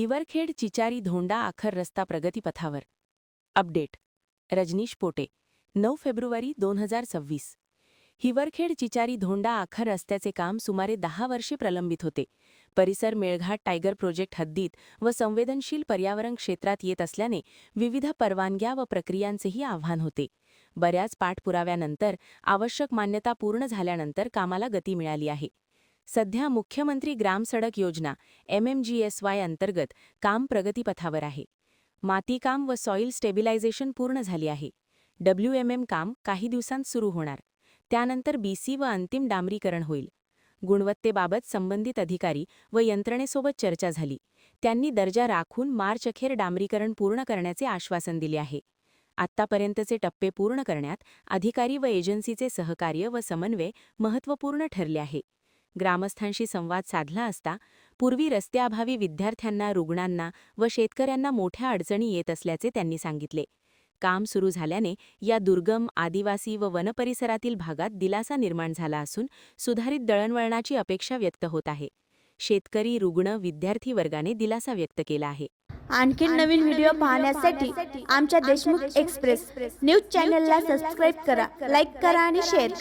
हिवरखेड चिचारी धोंडा आखर रस्ता प्रगतीपथावर. अपडेट. रजनीश पोटे नऊ फेब्रुवारी दोन हजार सव्वीस. हिवरखेड चिचारी धोंडा आखर रस्त्याचे काम सुमारे दहा वर्षे प्रलंबित होते. परिसर मेळघाट टायगर प्रोजेक्ट हद्दीत व संवेदनशील पर्यावरण क्षेत्रात येत असल्याने विविध परवानग्या व प्रक्रियांचेही आव्हान होते. बऱ्याच पाठपुराव्यानंतर आवश्यक मान्यता पूर्ण झाल्यानंतर कामाला गती मिळाली आहे. सध्या मुख्यमंत्री ग्राम सडक योजना एमएमजीएसवाय अंतर्गत काम प्रगतीपथावर आहे. मातीकाम व सॉइल स्टेबिलायझेशन पूर्ण झाली आहे. डब्ल्यूएमएम काम काही दिवसांत सुरू होणार. त्यानंतर बीसी व अंतिम डांबरीकरण होईल. गुणवत्तेबाबत संबंधित अधिकारी व यंत्रणेसोबत चर्चा झाली. त्यांनी दर्जा राखून मार्च अखेर डांबरीकरण पूर्ण करण्याचे आश्वासन दिले आहे. आत्तापर्यंतचे टप्पे पूर्ण करण्यात अधिकारी व एजन्सीचे सहकार्य व समन्वय महत्त्वपूर्ण ठरले आहे. ग्रामस्थांशी संवाद साधला असता पूर्वी रस्त्याअभावी विद्यार्थ्यांना रुग्णांना व शेतकऱ्यांना मोठ्या अडचणी येत असल्याचे त्यांनी सांगितले. काम सुरू झाल्याने या दुर्गम आदिवासी व वनपरिसरातील भागात दिलासा निर्माण झाला असून सुधारित दळणवळणाची अपेक्षा व्यक्त होत आहे. शेतकरी रुग्ण विद्यार्थी वर्गाने दिलासा व्यक्त केला आहे. आणखीन नवीन व्हिडिओ पाहण्यासाठी आमच्या देशमुख एक्सप्रेस न्यूज चॅनलला सबस्क्राईब करा लाईक करा आणि शेअर करा.